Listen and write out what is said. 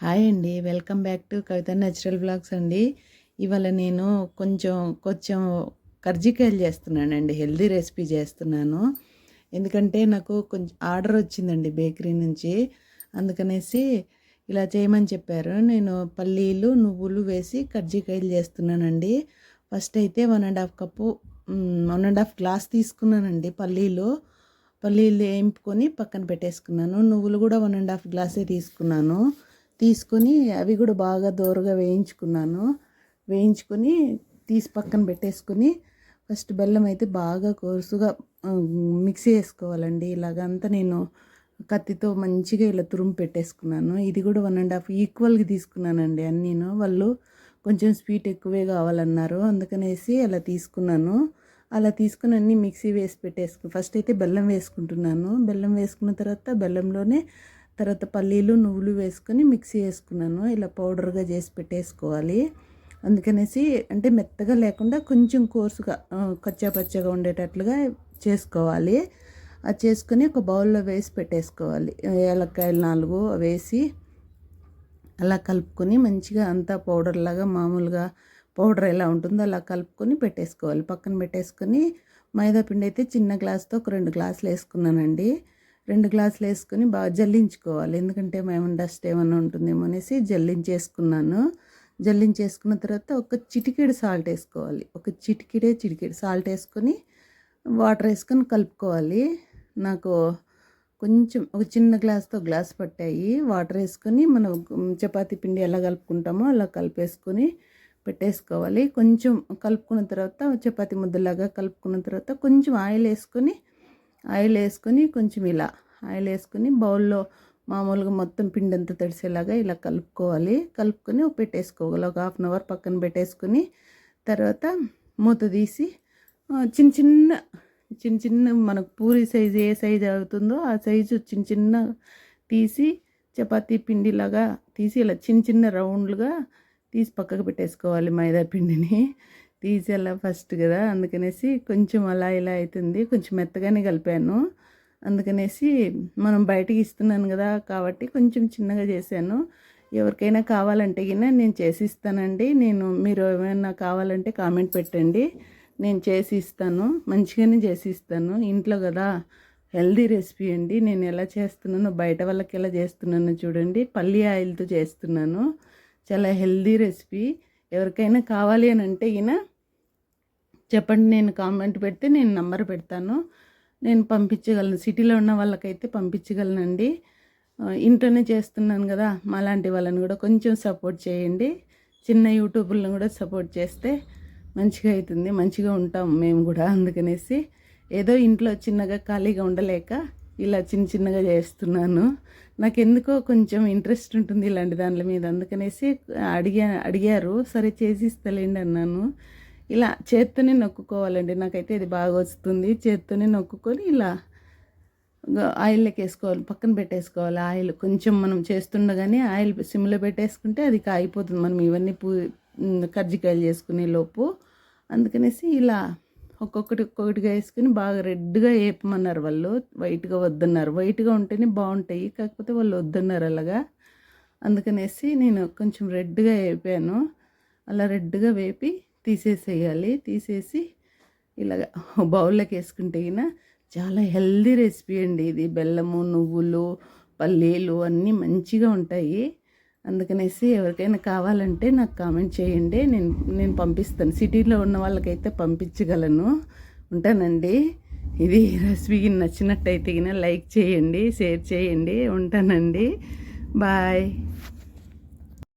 Hi అండి. Welcome back to Kavitha natural blogs అండి. ఇవాళ నేను కొంచెం కొంచెం కర్జికాయలు చేస్తున్నానండి. హెల్దీ రెసిపీ చేస్తున్నాను. ఎందుకంటే నాకు కొంచెం ఆర్డర్ వచ్చిందండి బేకరీ నుంచి. అందుకనేసి ఇలా చేయమని చెప్పారు. నేను పల్లీలు నువ్వులు వేసి కర్జికాయలు చేస్తున్నానండి. ఫస్ట్ అయితే one and half cup one and half glass తీసుకున్నానండి పల్లీలు. పల్లీలు వేయింపుకొని పక్కన పెట్టేసుకున్నాను. నువ్వులు కూడా వన్ అండ్ హాఫ్ గ్లాసే తీసుకున్నాను. తీసుకొని అవి కూడా బాగా దోరగా వేయించుకున్నాను. వేయించుకొని తీసి పక్కన పెట్టేసుకొని ఫస్ట్ బెల్లం అయితే బాగా కోర్సుగా మిక్సీ వేసుకోవాలండి ఇలాగంతా నేను కత్తితో మంచిగా ఇలా తురుము పెట్టేసుకున్నాను. ఇది కూడా వన్ అండ్ హాఫ్ ఈక్వల్గా తీసుకున్నానండి అన్నీను. వాళ్ళు కొంచెం స్వీట్ ఎక్కువే కావాలన్నారు. అందుకనేసి అలా తీసుకున్నాను. అలా తీసుకుని అన్నీ మిక్సీ వేసి పెట్టేసుకు ఫస్ట్ అయితే బెల్లం వేసుకుంటున్నాను. బెల్లం వేసుకున్న తర్వాత బెల్లంలోనే తర్వాత పల్లీలు నువ్వులు వేసుకొని మిక్సీ వేసుకున్నాను. ఇలా పౌడర్గా చేసి పెట్టేసుకోవాలి. అందుకనేసి అంటే మెత్తగా లేకుండా కొంచెం కోర్సుగా కచ్చా పచ్చగా ఉండేటట్లుగా చేసుకోవాలి. అది చేసుకొని ఒక బౌల్లో వేసి పెట్టేసుకోవాలి. ఏలక్కాయలు నాలుగు వేసి అలా కలుపుకొని మంచిగా అంతా పౌడర్ లాగా మామూలుగా పౌడర్ ఎలా ఉంటుందో అలా కలుపుకొని పెట్టేసుకోవాలి. పక్కన పెట్టేసుకొని మైదా పిండి అయితే చిన్న గ్లాస్తో ఒక రెండు గ్లాసులు వేసుకున్నానండి. రెండు గ్లాసులు వేసుకొని బాగా జల్లించుకోవాలి. ఎందుకంటే మేము డస్ట్ ఏమైనా ఉంటుందేమో అనేసి జల్లించేసుకున్నాను. జల్లించేసుకున్న తర్వాత ఒక చిటికెడు సాల్ట్ వేసుకోవాలి. ఒక చిటికెడే చిటికెడు సాల్ట్ వేసుకొని వాటర్ వేసుకొని కలుపుకోవాలి. నాకు కొంచెం ఒక చిన్న గ్లాస్తో గ్లాస్ పట్టాయి. వాటర్ వేసుకొని మనం చపాతీ పిండి ఎలా కలుపుకుంటామో అలా కలిపేసుకొని పెట్టేసుకోవాలి. కొంచెం కలుపుకున్న తర్వాత చపాతీ ముద్దలాగా కలుపుకున్న తర్వాత కొంచెం ఆయిల్ వేసుకొని ఆయిల్ వేసుకొని కొంచెం ఇలా ఆయిల్ వేసుకొని బౌల్లో మామూలుగా మొత్తం పిండి అంతా తడిసేలాగా ఇలా కలుపుకోవాలి. కలుపుకొని పెట్టేసుకోవాలి. ఒక హాఫ్ అన్ అవర్ పక్కన పెట్టేసుకొని తర్వాత మూత తీసి చిన్న చిన్న చిన్న చిన్న మనకు పూరి సైజు ఏ సైజు అవుతుందో ఆ సైజు చిన్న చిన్న తీసి చపాతీ పిండిలాగా తీసి ఇలా చిన్న చిన్న రౌండ్లుగా తీసి పక్కకు పెట్టేసుకోవాలి మైదా పిండిని. తీసి అలా ఫస్ట్ కదా అందుకనేసి కొంచెం అలా ఇలా అవుతుంది కొంచెం మెత్తగానే కలిపాను. అందుకనేసి మనం బయటకి ఇస్తున్నాను కదా కాబట్టి కొంచెం చిన్నగా చేశాను. ఎవరికైనా కావాలంటే గిన నేను చేసి ఇస్తానండి నేను మీరు ఏమైనా కావాలంటే కామెంట్ పెట్టండి. నేను చేసి ఇస్తాను మంచిగానే చేసి ఇస్తాను ఇంట్లో కదా హెల్దీ రెసిపీ అండి. నేను ఎలా చేస్తున్నానో బయట వాళ్ళకి ఎలా చేస్తున్నానో చూడండి. పల్లి ఆయిల్తో చేస్తున్నాను. చాలా హెల్దీ రెసిపీ. ఎవరికైనా కావాలి అని అంటే ఈయన చెప్పండి నేను కామెంట్ పెడితే నేను నంబర్ పెడతాను. నేను పంపించగలను సిటీలో ఉన్న వాళ్ళకైతే పంపించగలనండి. ఇంట్లోనే చేస్తున్నాను కదా మాలాంటి వాళ్ళని కూడా కొంచెం సపోర్ట్ చేయండి. చిన్న యూట్యూబ్లను కూడా సపోర్ట్ చేస్తే మంచిగా అవుతుంది మంచిగా ఉంటాం మేము కూడా అందుకనేసి. ఏదో ఇంట్లో చిన్నగా ఖాళీగా ఉండలేక ఇలా చిన్న చిన్నగా చేస్తున్నాను. నాకు ఎందుకో కొంచెం ఇంట్రెస్ట్ ఉంటుంది ఇలాంటి దాని మీద అందుకనేసి అడిగా అడిగారు సరే చేసి ఇస్తలేండి అన్నాను. ఇలా చేత్తోనే నొక్కుకోవాలండి. నాకైతే ఇది బాగా వస్తుంది. చేత్తోనే నొక్కుకొని ఇలా ఆయిల్లోకి వేసుకోవాలి పక్కన పెట్టేసుకోవాలి. ఆయిల్ కొంచెం మనం చేస్తుండగానే ఆయిల్ సిమ్లో పెట్టేసుకుంటే అది కాగిపోతుంది. మనం ఇవన్నీ పూ కజ్జికాయలు చేసుకునే లోపు. అందుకనేసి ఇలా ఒక్కొక్కటి ఒక్కొక్కటిగా వేసుకుని బాగా రెడ్గా వేపమన్నారు వాళ్ళు. వైట్గా వద్దన్నారు. వైట్గా ఉంటేనే బాగుంటాయి. కాకపోతే వాళ్ళు వద్దన్నారు అలాగా. అందుకనేసి నేను కొంచెం రెడ్గా వేపాను అలా రెడ్గా వేపి తీసేసేయాలి. తీసేసి ఇలాగ బౌల్లోకి వేసుకుంటే చాలా హెల్దీ రెసిపీ అండి ఇది. బెల్లము నువ్వులు పల్లీలు అన్నీ మంచిగా ఉంటాయి. అందుకనేసి ఎవరికైనా కావాలంటే నాకు కామెంట్ చేయండి. నేను నేను పంపిస్తాను. సిటీలో ఉన్న వాళ్ళకైతే పంపించగలను. ఉంటానండి. ఇది రెసిపీకి నచ్చినట్టయితే లైక్ చేయండి షేర్ చేయండి. ఉంటానండి. బాయ్.